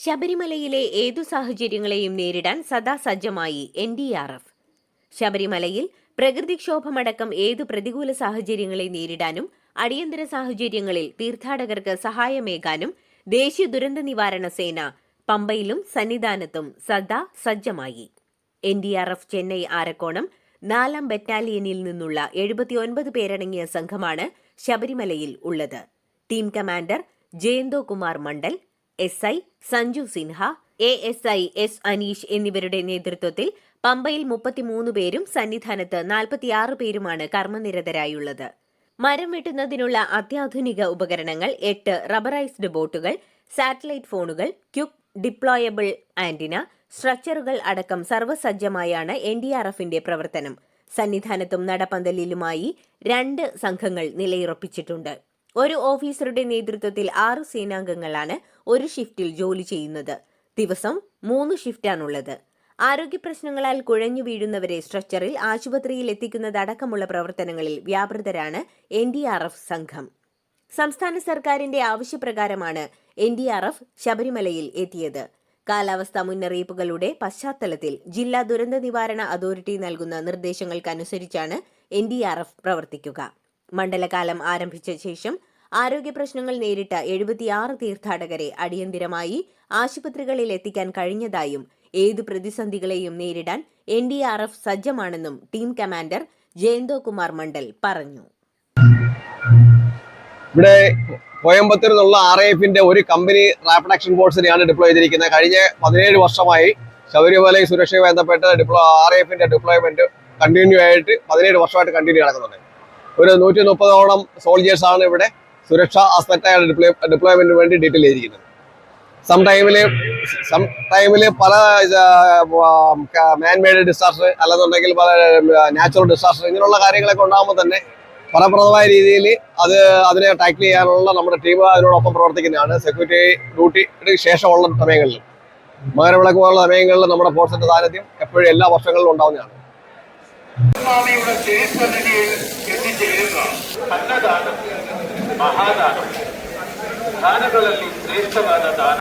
ശബരിമലയിലെ ഏതു സാഹചര്യങ്ങളെയും നേരിടാൻ സദാ സജ്ജമായി എൻ ഡി ആർ എഫ്. ശബരിമലയിൽ പ്രകൃതിക്ഷോഭമടക്കം ഏതു പ്രതികൂല സാഹചര്യങ്ങളെ നേരിടാനും അടിയന്തര സാഹചര്യങ്ങളിൽ തീർത്ഥാടകർക്ക് സഹായമേകാനും ദേശീയ ദുരന്ത നിവാരണ സേന പമ്പയിലും സന്നിധാനത്തും സദാ സജ്ജമായി. N D R F Chennai Arakkonam നാലാം ബറ്റാലിയനിൽ നിന്നുള്ള എഴുപത്തിയൊൻപത് പേരടങ്ങിയ സംഘമാണ് ശബരിമലയിൽ ഉള്ളത്. Team commander Jayanto Kumar Mandal S I Sanju Sinha A S I S Aneesh എന്നിവരുടെ നേതൃത്വത്തിൽ പമ്പയിൽ മുപ്പത്തിമൂന്ന് പേരും സന്നിധാനത്ത് നാൽപ്പത്തിയാറ് പേരുമാണ് കർമ്മനിരതരായുള്ളത്. മരം വെട്ടുന്നതിനുള്ള അത്യാധുനിക ഉപകരണങ്ങൾ എട്ട് റബ്ബറൈസ്ഡ് ബോട്ടുകൾ സാറ്റലൈറ്റ് ഫോണുകൾ ക്യുക്ക് ഡിപ്ലോയബിൾ ആന്റിന സ്ട്രക്ചറുകൾ അടക്കം സർവസജ്ജമായാണ് എൻ ഡി ആർ എഫിന്റെ പ്രവർത്തനം. സന്നിധാനത്തും നടപ്പന്തലിലുമായി രണ്ട് സംഘങ്ങൾ നിലയുറപ്പിച്ചിട്ടുണ്ട്. ഒരു ഓഫീസറുടെ നേതൃത്വത്തിൽ ആറ് സേനാംഗങ്ങളാണ് ഒരു ഷിഫ്റ്റിൽ ജോലി ചെയ്യുന്നത്. ദിവസം മൂന്ന് ഷിഫ്റ്റാണുള്ളത്. ആരോഗ്യ പ്രശ്നങ്ങളാൽ കുഴഞ്ഞു വീഴുന്നവരെ സ്ട്രക്ചറിൽ ആശുപത്രിയിൽ എത്തിക്കുന്നതടക്കമുള്ള പ്രവർത്തനങ്ങളിൽ വ്യാപൃതരാണ് എൻ ഡി ആർ എഫ് സംഘം. സംസ്ഥാന സർക്കാരിന്റെ ആവശ്യപ്രകാരമാണ് എൻ ഡി ആർ എഫ് ശബരിമലയിൽ എത്തിയത്. കാലാവസ്ഥാ മുന്നറിയിപ്പുകളുടെ പശ്ചാത്തലത്തിൽ ജില്ലാ ദുരന്ത നിവാരണ അതോറിറ്റി നൽകുന്ന നിർദ്ദേശങ്ങൾക്കനുസരിച്ചാണ് എൻ ഡി ആർ എഫ് പ്രവർത്തിക്കുക. മണ്ഡലകാലം ആരംഭിച്ച ശേഷം ആരോഗ്യ പ്രശ്നങ്ങൾ നേരിട്ട എഴുപത്തിയാറ് തീർത്ഥാടകരെ അടിയന്തിരമായി ആശുപത്രികളിൽ എത്തിക്കാൻ കഴിഞ്ഞതായും ഏതു പ്രതിസന്ധികളെയും നേരിടാൻ എൻ ഡി ആർ എഫ് സജ്ജമാണെന്നും ടീം കമാൻഡർ ജയന്തോ കുമാർ മണ്ഡൽ പറഞ്ഞു. ഇവിടെ കോയമ്പത്തൂർ നിന്നുള്ള ആർ എഫിന്റെ ഒരു കമ്പനി റാപ്പിഡ് ആക്ഷൻ ഫോഴ്സിനെയാണ് ഡിപ്ലോയ് ചെയ്തിരിക്കുന്നത്. കഴിഞ്ഞ പതിനേഴ് വർഷമായി ശബരിമലയും സുരക്ഷയുമായി ബന്ധപ്പെട്ട് ഡിപ്ലോ ആർ എഫിന്റെ ഡിപ്ലോയ്മെന്റ് കണ്ടിന്യൂ ആയിട്ട് പതിനേഴ് വർഷമായിട്ട് കണ്ടിന്യൂ നടക്കുന്നുണ്ട്. ഒരു നൂറ്റി മുപ്പതോളം സോൾജേഴ്സ് ആണ് ഇവിടെ സുരക്ഷാ ആസ്പെക്റ്റായ ഡിപ്ലോയ് ഡിപ്ലോയ്മെന്റിന് വേണ്ടി ഡീറ്റെയിൽ ചെയ്തിരിക്കുന്നത്. സം ടൈമിൽ സം ടൈമിൽ പല മാൻമെയ്ഡ് ഡിസാസ്റ്റർ അല്ലെന്നുണ്ടെങ്കിൽ പല നാച്ചുറൽ ഡിസാസ്റ്റർ ഇങ്ങനെയുള്ള കാര്യങ്ങളൊക്കെ ഉണ്ടാകുമ്പോൾ തന്നെ ഫലപ്രദമായ രീതിയിൽ അത് അതിനെ ടാക്കിൾ ചെയ്യാനുള്ള നമ്മുടെ ടീം അതിനോടൊപ്പം പ്രവർത്തിക്കുന്നതാണ്. സെക്യൂരിറ്റി ഡ്യൂട്ടിക്ക് ശേഷമുള്ള സമയങ്ങളിൽ. മകരവിളക്ക് പോലുള്ള സമയങ്ങളിൽ നമ്മുടെ ഫോഴ്സിന്റെ സാന്നിധ്യം എപ്പോഴും എല്ലാ വർഷങ്ങളിലും ഉണ്ടാവുന്നതാണ്. സ്വാമിയുടെ തിരുസന്നിധിയിൽ എത്തിച്ചേരുക ಅನ್ನದಾನ ಮಹಾದಾನ ದಾನಗಳಲ್ಲಿ ಶ್ರೇಷ್ಠವಾದ ದಾನ